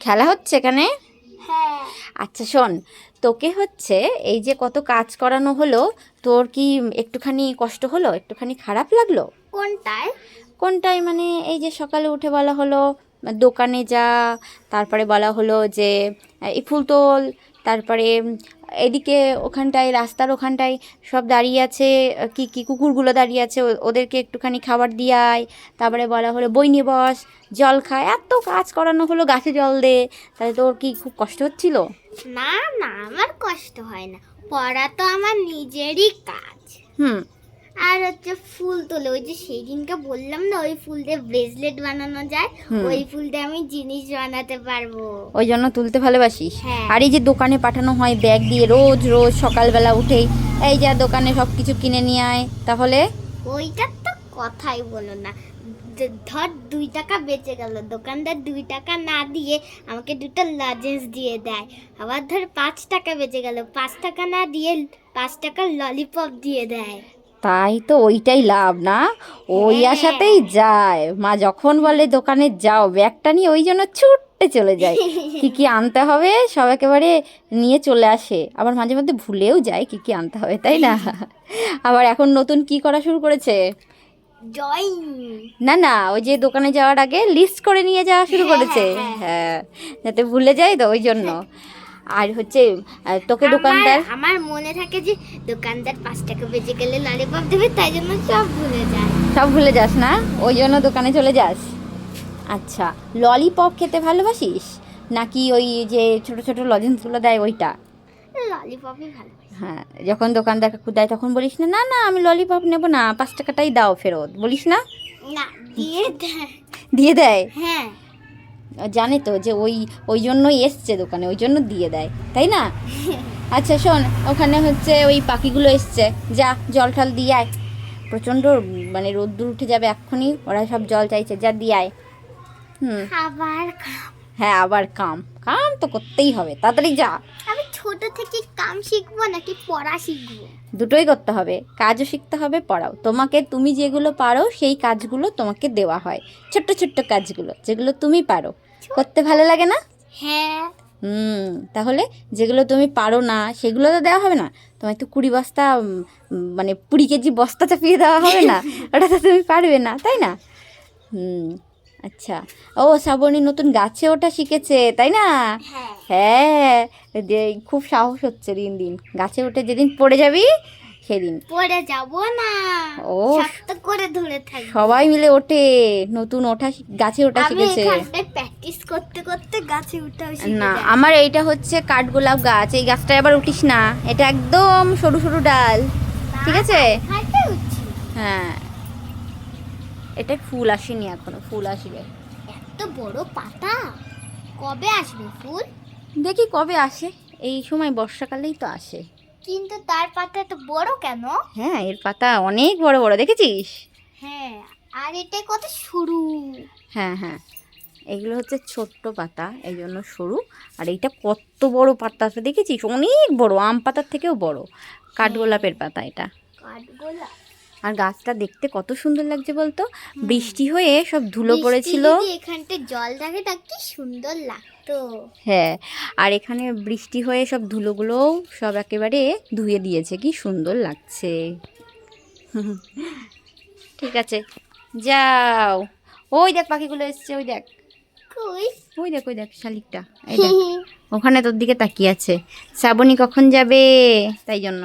খেলা হচ্ছে এখানে? হ্যাঁ। আচ্ছা শোন তোকে হচ্ছে এই যে কত কাজ করানো হলো তোর কি একটুখানি কষ্ট হলো? একটুখানি খারাপ লাগল? কোনটায়? কোনটায়? মানে এই যে সকালে উঠে বলা হলো দোকানে যা তারপরে বলা হলো যে এই ফুল তোল তারপরে এদিকে ওখানটায় রাস্তার ওখানটায় সব দাঁড়িয়ে আছে কি কি কুকুরগুলো দাঁড়িয়ে আছে ওদেরকে একটুখানি খাবার দিয়ে আয় তারপরে বলা হলো বই নিয়ে বস জল খায় এত কাজ করানো হলো গাছে জল দে। তাহলে তোর কি খুব কষ্ট হচ্ছিল? না না আমার কষ্ট হয় না। পড়া তো আমার নিজেরই কাজ। হুম। হচ্ছে ফুল তোলে। ওই যে সেই দিনকে বললাম না ওই ফুল দিয়ে ব্রেসলেট বানানো যায় ওই ফুল দিয়ে আমি জিনিস বানাতে পারব। ওই জন্য তুলতে ভালোবাসিস? হ্যাঁ। আর এই যে দোকানে পাঠানো হয় ব্যাগ দিয়ে রোজ রোজ সকালবেলা উঠেই এই যা দোকানে সব কিছু কিনে নিয়ে আয় তাহলে? ওইটার তো কথাই বলো না। ধর দুই টাকা বেঁচে গেল দোকানদার দুই টাকা না দিয়ে আমাকে দুটো লজেন্স দিয়ে দেয়। আবার ধর পাঁচ টাকা বেঁচে গেল পাঁচ টাকা না দিয়ে পাঁচ টাকার ললিপপ দিয়ে দেয়। তাই তো ওইটাই লাভ না? ওই হ্যাঁ। আশাতেই যায়। মা যখন বলে দোকানে যাও ব্যাগটা নিয়ে ওই জন্য ছুটতে চলে যায়। কি কি আনতে হবে সব একেবারে নিয়ে চলে আসে। আবার মাঝে মধ্যে ভুলেও যায় কি কি আনতে হবে তাই না? আবার এখন নতুন কি করা শুরু করেছে? না না ওই যে দোকানে যাওয়ার আগে লিস্ট করে নিয়ে যাওয়া শুরু হ্যাঁ, করেছে। হ্যাঁ, হ্যাঁ যাতে ভুলে যায় তো ওই জন্য। আর হচ্ছে তোকে দোকানদার আমার- মনে থাকে যে দোকানদার পাঁচ টাকা বেঁচে গেলে ললিপপ দেবে তাই জন্য সব ভুলে যায়। সব ভুলে যাস না? ওই জন্য দোকানে চলে যাস। আচ্ছা ললিপপ খেতে ভালোবাসিস? নাকি ওই যে ছোট ছোট লজেন্সগুলো দেয় ওইটা? ললিপপই ভালো হ্যাঁ যখন দোকানদার কাকু দেয় তখন বলিস না না না আমি ললিপপ নেব না পাঁচ টাকাটাই দাও ফেরত। বলিস না? না দিয়ে দেয়। দিয়ে দেয়? হ্যাঁ। জানে তো যে ওই ওই জন্যই এসছে দোকানে ওই জন্য দিয়ে দেয় তাই না? আচ্ছা শোন ওখানে হচ্ছে ওই পাখিগুলো এসছে। যা জল টল দিয়ে আয়। প্রচণ্ড মানে রোদ্দুর উঠে যাবে এক্ষুনি ওরা সব জল চাইছে যা দিয়ে আয়। হুম। আবার হ্যাঁ আবার কাম। কাম তো করতেই হবে তাড়াতাড়ি যা। ছোট থেকে কাম শিখব নাকি পড়া শিখব? দুটোই করতে হবে। কাজও শিখতে হবে পড়াও। তোমাকে তুমি যেগুলো পারো সেই কাজগুলো তোমাকে দেওয়া হয়। ছোট্ট ছোট্ট কাজগুলো যেগুলো তুমি পারো। করতে ভালো লাগে না? হ্যাঁ। হুম তাহলে যেগুলো তুমি পারো না সেগুলো তো দেওয়া হবে না? তোমায় তো কুড়ি বস্তা মানে কুড়ি কেজি বস্তা চাপিয়ে দেওয়া হবে না? ওটা তো তুমি পারবে না তাই না? হুম। আচ্ছা। ও শ্রাবণী নতুন গাছে ওঠা শিখেছে তাই না? হ্যাঁ। হ্যাঁ। খুব সাহস হচ্ছে দিন দিন। গাছে উঠে যেদিন পড়ে যাবি সেদিন। পড়ে যাব না। ও করে ধরে থাকব। সবাই মিলে ওঠে। নতুন ওঠা গাছে ওঠা শিখেছে। প্র্যাকটিস করতে করতে গাছে শিখে না আমার এইটা হচ্ছে কাঠগোলাপ গাছ। এই গাছটা আবার উঠিস না। এটা একদম সরু সরু ডাল। ঠিক আছে? হ্যাঁ। এটা ফুল আসেনি এখনও ফুল আসবে। এত বড় পাতা? কবে আসবে ফুল? দেখি কবে আসে এই সময় বর্ষাকালেই তো আসে। কিন্তু তার পাতা এত বড় কেন? হ্যাঁ এর পাতা অনেক বড় বড় দেখেছিস? হ্যাঁ আর এটা কত সরু? হ্যাঁ হ্যাঁ এগুলো হচ্ছে ছোট্ট পাতা এই জন্য সরু। আর এইটা কত বড় পাতা আছে দেখেছিস? অনেক বড় আম পাতার থেকেও বড়। কাঠগোলাপের পাতা এটা। কাঠগোলা আর গাছটা দেখতে কত সুন্দর লাগছে বলতো? বৃষ্টি হয়ে সব ধুলো পড়েছিল। এখানটা জল থাকে তা কি সুন্দর লাগতো? হ্যাঁ আর এখানে বৃষ্টি হয়ে সব ধুলোগুলোও সব একেবারে ধুয়ে দিয়েছে। কি সুন্দর লাগছে। ঠিক আছে যাও। ওই দেখ পাখিগুলো এসছে ওই দেখ। ওই দেখ ওই দেখ শালিকটা। এই দেখ ওখানে তোর দিকে তাকিয়ে আছে। শ্রাবণী কখন যাবে? তাই জন্য।